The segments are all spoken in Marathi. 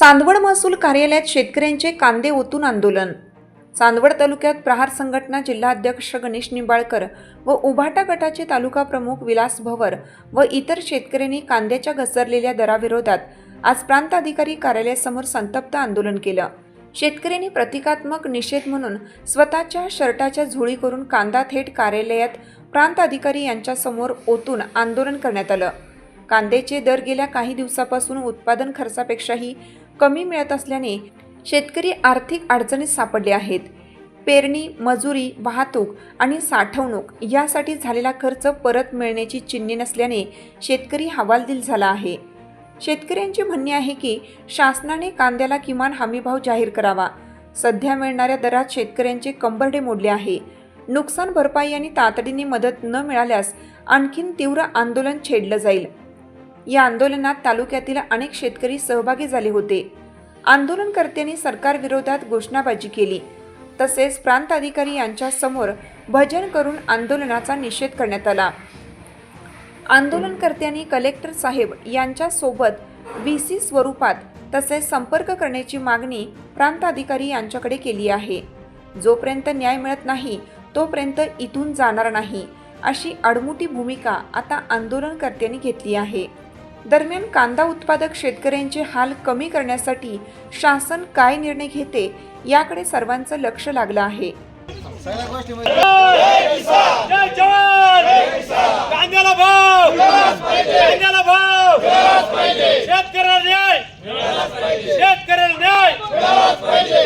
चांदवड महसूल कार्यालयात शेतकऱ्यांचे कांदे ओतून आंदोलन. चांदवड तालुक्यात प्रहार संघटना जिल्हाध्यक्ष गणेश निंबाळकर व उभाटा गटाचे तालुका प्रमुख विलास भवर व इतर शेतकऱ्यांनी कांद्याच्या घसरलेल्या दराविरोधात आज प्रांत अधिकारी कार्यालयासमोर संतप्त आंदोलन केलं. शेतकऱ्यांनी प्रतिकात्मक निषेध म्हणून स्वतःच्या शर्टाच्या झोळी करून कांदा थेट कार्यालयात प्रांत अधिकारी यांच्यासमोर ओतून आंदोलन करण्यात आलं. कांद्याचे दर गेल्या काही दिवसापासून उत्पादन खर्चापेक्षाही कमी मिळत असल्याने शेतकरी आर्थिक अडचणीत सापडले आहेत. पेरणी मजुरी वाहतूक आणि साठवणूक यासाठी झालेला खर्च परत मिळण्याची चिन्हे नसल्याने शेतकरी हवालदिल झाला आहे. शेतकऱ्यांचे म्हणणे आहे की शासनाने कांद्याला किमान हमीभाव जाहीर करावा. सध्या मिळणाऱ्या दरात शेतकऱ्यांचे कंबरडे मोडले आहे. नुकसान भरपाई आणि तातडीने मदत न मिळाल्यास आणखीन तीव्र आंदोलन छेडलं जाईल. या आंदोलनात तालुक्यातील अनेक शेतकरी सहभागी झाले होते. आंदोलनकर्त्यांनी सरकारविरोधात घोषणाबाजी केली. तसेच प्रांत अधिकारी यांच्या समोर भजन करून आंदोलनाचा निषेध करण्यात आला. आंदोलनकर्त्यांनी कलेक्टर साहेब यांच्या सोबत व्ही सी स्वरूपात तसेच संपर्क करण्याची मागणी प्रांत अधिकारी यांच्याकडे केली आहे. जोपर्यंत न्याय मिळत नाही तोपर्यंत इथून जाणार नाही अशी अडमुटी भूमिका आता आंदोलनकर्त्यांनी घेतली आहे. दरम्यान कांदा उत्पादक शेतकऱ्यांचे हाल कमी करण्यासाठी शासन काय निर्णय घेते याकडे सर्वांचं लक्ष लागलं आहे म्हणजे कांद्याला भाव कांद्याला भाव शेतकऱ्याला न्याय शेतकऱ्याला न्याय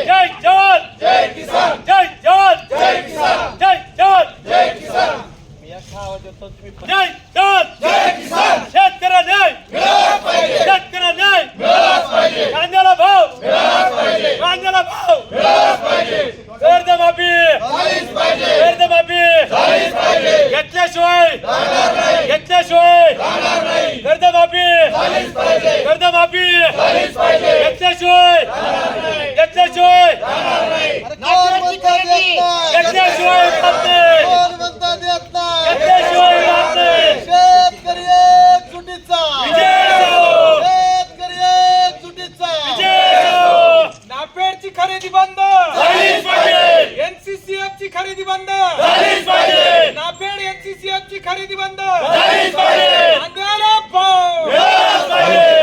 जय जवान जय किसान जय जवान जय किसान जय जवान जय किसान जय जवान जय किसान शेतकऱ्याला न्याय शेतकऱ्याला न्याय कांद्याला भाव कांद्याला भाव कर्जमाफी कर्जमाफी घेतल्याशिवाय घेतल्याशिवाय कर्जमाफी कर्जमाफी घेतल्याशिवाय घेतल्याशिवाय कोण म्हणता देत नाही घेतल्याशिवाय राहत नाही कोण म्हणता देत नाही घेतल्याशिवाय राहत नाही शेतकरी एक सुटीचा विजय असो! शेतकरी एक सुटीचा विजय असो! नाफेडची खरेदी बंद झालीच पाहिजे एनसीसीएफ ची खरेदी बंद. झालीच पाहिजे. नाफेड एनसीसीएफ ची खरेदी बंद. झालीच पाहिजे. कांद्याला भाव.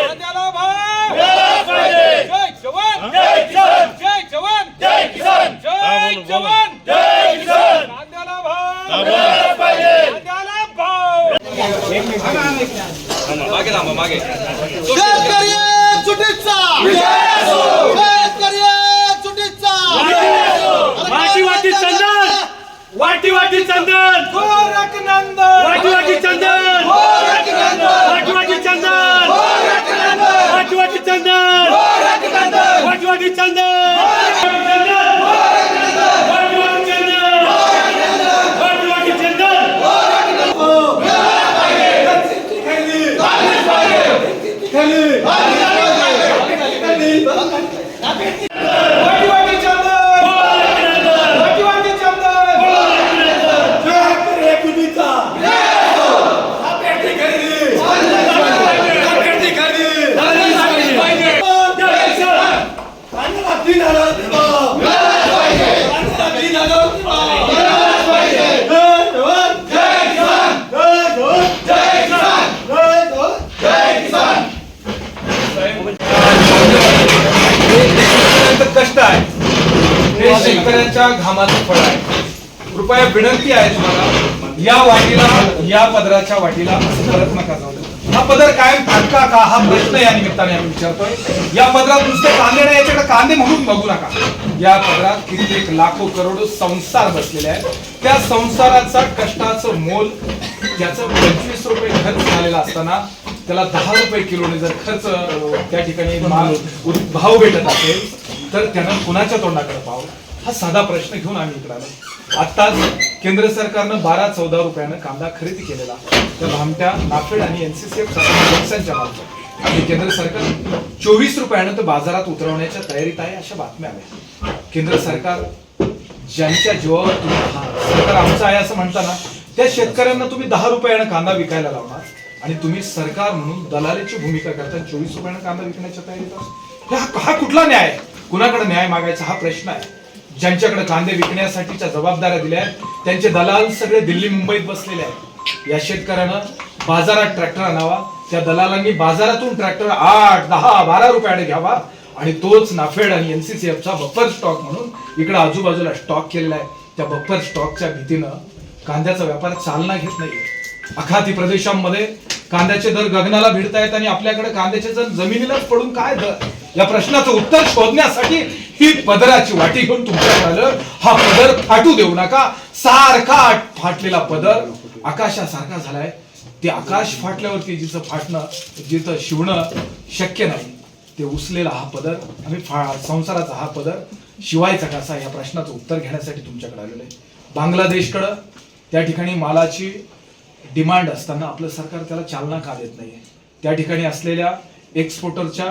कांद्याला भाव. जय जवान. जय किसान. जय जवान. जय किसान. जय जवान. जय किसान. कांद्याला भाव. कांद्याला भाव. शेतकरी एक सुटीचा शेतकरी एक सुटीचा वाटी वाटी चंदन वाटी वाटी चंदन! गोरख नंदन वाटी वाटी चंदन! वाटी वाटी चंदन वाटी वाटी चंदन वाटी वाटी चंदन वाटी वाटी चंदन वाटी वाटी चंदन वाटी वाटी चंदन वाटी वाटी चंदन शेतकऱ्यांचं कष्ट आहे हे शेतकऱ्यांच्या घामाचं फळ आहे. कृपया विनंती आहे तुम्हाला या वाटीला या पदराच्या वाटीला असं परत नका जाऊ हा पदर कायम फाटका का? हा प्रश्न या निमित्ताने आम्ही विचारतोय. या पदरात नुसते कांदे नाही याच्याकडे कांदे म्हणून बघू नका. या पदरात कित्येक लाखो करोडो संसार बसलेले आहेत. त्या संसाराचा कष्टाचं मोल ज्याचं पंचवीस रुपये खर्च झालेला असताना त्याला दहा रुपये किलोने जर खर्च त्या ठिकाणी भाव भेटत असेल तर त्यानं कुणाच्या तोंडाकडे पाहू हा साधा प्रश्न घेऊन आम्ही इकडे आलो. आताच केंद्र सरकारनं बारा चौदा रुपयानं कांदा खरेदी केलेला. त्या भामट्या नाफेड आणि एनसीसीएफ मार्फत आणि केंद्र सरकार चोवीस रुपयानं तो बाजारात उतरवण्याच्या तयारीत आहे अशा बातम्या आल्या. केंद्र सरकार ज्यांच्या जीवावर तुम्ही सरकार आमचं आहे असं म्हणताना त्या शेतकऱ्यांना तुम्ही दहा रुपयानं कांदा विकायला लावणार आणि तुम्ही सरकार म्हणून दलालीची भूमिका करता चोवीस रुपयानं कांदा विकण्याच्या तयारीत हा हा कुठला न्याय? कुणाकडे न्याय मागायचा हा प्रश्न आहे. ज्यांच्याकडे कांदे विकण्यासाठीच्या जबाबदाऱ्या दिल्या आहेत त्यांचे दलाल सगळे दिल्ली मुंबईत बसलेले आहेत. या शेतकऱ्यानं बाजारात ट्रॅक्टर आणावा त्या दलालांनी बाजारातून ट्रॅक्टर आठ दहा बारा रुपयाने घ्यावा आणि तोच नाफेड आणि एनसीसीएफचा बफर स्टॉक म्हणून इकडे आजूबाजूला स्टॉक केलेला आहे. त्या बफर स्टॉकच्या भीतीनं कांद्याचा व्यापार चालना घेत नाहीये. अखाती प्रदेशांमध्ये कांद्याचे दर गगनाला भिडतायत आणि आपल्याकडे कांद्याचे जर जमिनीलाच पडून काय दर? या प्रश्नाचं उत्तर शोधण्यासाठी ही पदराची वाटी घेऊन तुमच्याकडे आलं. हा पदर फाटू देऊ नका. सारखा फाटलेला पदर आकाशासारखा झालाय. ते आकाश फाटल्यावरती जिचं फाटणं जिथं शिवणं शक्य नाही ते उसलेला हा पदर आम्ही फा संसाराचा हा पदर शिवायचा कसा या प्रश्नाचं उत्तर घेण्यासाठी तुमच्याकडे आलेलं आहे. बांगलादेशकडं त्या ठिकाणी मालाची डिमांड असताना आपलं सरकार त्याला चालना का देत नाही त्या ठिकाणी असलेल्या एक्सपोर्टरच्या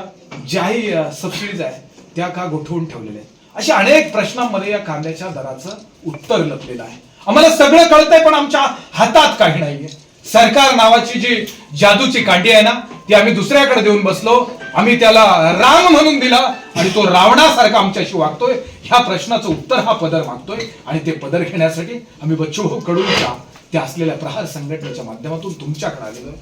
ज्याही सबसिडीज आहेत त्या का गोठवून ठेवलेल्या आहेत? अशा अनेक प्रश्नांमध्ये या कांद्याच्या दराचं उत्तर लपलेलं आहे. आम्हाला सगळं कळतंय पण आमच्या हातात काही नाहीये. सरकार नावाची जी जादूची कांडी आहे ना ती आम्ही दुसऱ्याकडे देऊन बसलो. आम्ही त्याला राम म्हणून दिला आणि तो रावणासारखा आमच्याशी वागतोय. ह्या प्रश्नाचं उत्तर हा पदर मागतोय आणि ते पदर घेण्यासाठी आम्ही बच्चूभाऊ कडूच्या त्या असलेल्या प्रहार संघटनेच्या माध्यमातून तुमच्याकडे आलेलो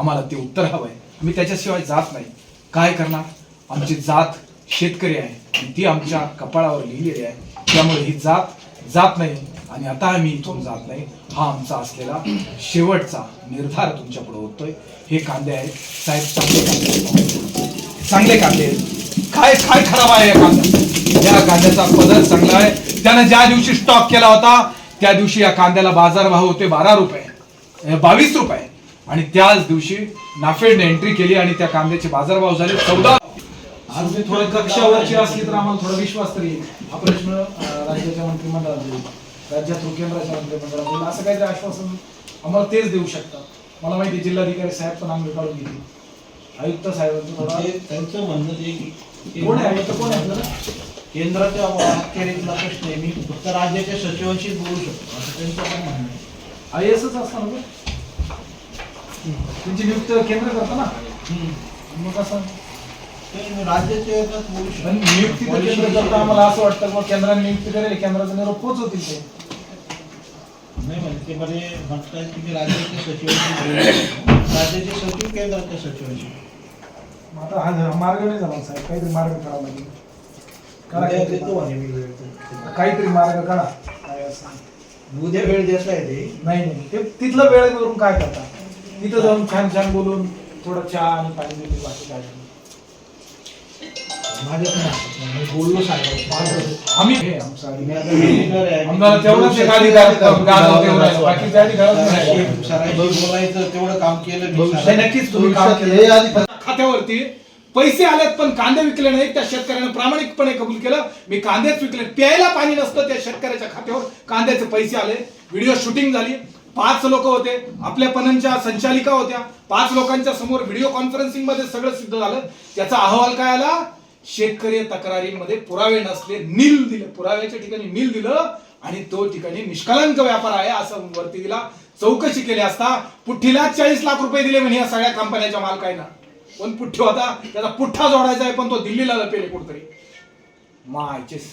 आम्हाला ते उत्तर हवंय. आम्ही त्याच्याशिवाय जात नाही. काय करणार? आमची जात शेतकरी आहे. आणि ती आमच्या कपाळावर लिहिलेली आहे. त्यामुळे ही जात जात नाही. आणि आता आम्ही इथून जात नाही. हा आमचा असलेला शेवटचा निर्धार तुमच्यापुढे होतोय. हे कांदे आहेत. साहेब चांगले कांदे आहेत. चांगले कांदे काय काय खराब आहे या कांद्या या कांद्याचा पदर चांगला आहे. त्यानं ज्या दिवशी स्टॉक केला होता त्या दिवशी या कांद्याला बाजार भाव होते बारा रुपये. बावीस रुपये. आणि त्याच दिवशी नाफेडने एंट्री केली आणि त्या कांद्याचे बाजारभाव झाले. चौदा आज मी थोडं कक्षावरची असली तर आम्हाला थोडा विश्वास तरी. हा प्रश्न राज्याच्या मंत्रिमंडळात येईल राज्यात केंद्राच्या मंत्रिमंडळात येईल असं काहीतरी आश्वासन आम्हाला तेच देऊ शकतात. मला माहिती जिल्हाधिकारी साहेब पण आम्ही काढून घेतील. आयुक्त साहेबांचं थोडा ते त्यांचं म्हणणं ते कोण आहे आयुक्त? कोण आहे आपल्याला केंद्राच्या अखेरीतला प्रश्न आहे. मी फक्त राज्याच्या सचिवांशी बोलू शकतो. असं त्यांचं पण म्हणणं आहे. आय एस असतं ना त्यांची नियुक्त केंद्र करतं ना? मग राज्याच्या नियुक्ती तर केंद्र करतं आम्हाला असं वाटतं की केंद्राने नियुक्ती करेल केंद्राचा निरोप पोहोचवतील ते. नाही म्हणजे ते मध्ये म्हणतात की राज्याचे सचिव केंद्राच्या सचिवांशी मग आता हा मार्ग नाही झाला साहेब काहीतरी मार्ग काढावा लागेल. काहीतरी. मार्ग. काढा काय असं उद्या वेळ देता नाही नाही ते तिथलं वेळ करून काय करता? तिथं जाऊन छान छान बोलून थोडं चहा आणि पाणी देते बाकी काय नाही. नाही. बोललो आम्ही हे. आम्हाला तेवढंच एक अधिकार. बाकी नाही. बोलायचं तेवढं काम केलं मी नाही, नक्कीच तुम्ही काम भविष्यात हे आधी- केलं खात्यावरती पैसे आलेत पण कांदे विकले नाहीत. त्या शेतकऱ्यानं प्रामाणिकपणे कबूल केलं. मी कांदेच विकले. प्यायला पाणी नसतं त्या शेतकऱ्याच्या खात्यावर. कांद्याचे पैसे आले. व्हिडिओ शूटिंग झाली. पाच लोक होते. आपल्या पणनच्या संचालिका होत्या. पाच लोकांच्या समोर व्हिडिओ कॉन्फरन्सिंगमध्ये सगळं सिद्ध झालं. त्याचा अहवाल काय आला? शेतकरी तक्रारींमध्ये पुरावे नसले नील दिले. पुराव्याच्या ठिकाणी नील दिलं आणि तो ठिकाणी निष्कलंक व्यापार आहे असं वरती दिला. चौकशी केली असता पुठ्ठीला चाळीस लाख रुपये दिले म्हणे या सगळ्या कंपन्याच्या मालकांना पण पुठ्ठी होता? त्याचा पुठ्ठा जोडायचा आहे पण तो दिल्लीला लपेले कुठतरी. मायचेस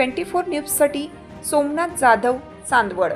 ट्वेंटी फोर न्यूजसाठी सोमनाथ जाधव चांदवड.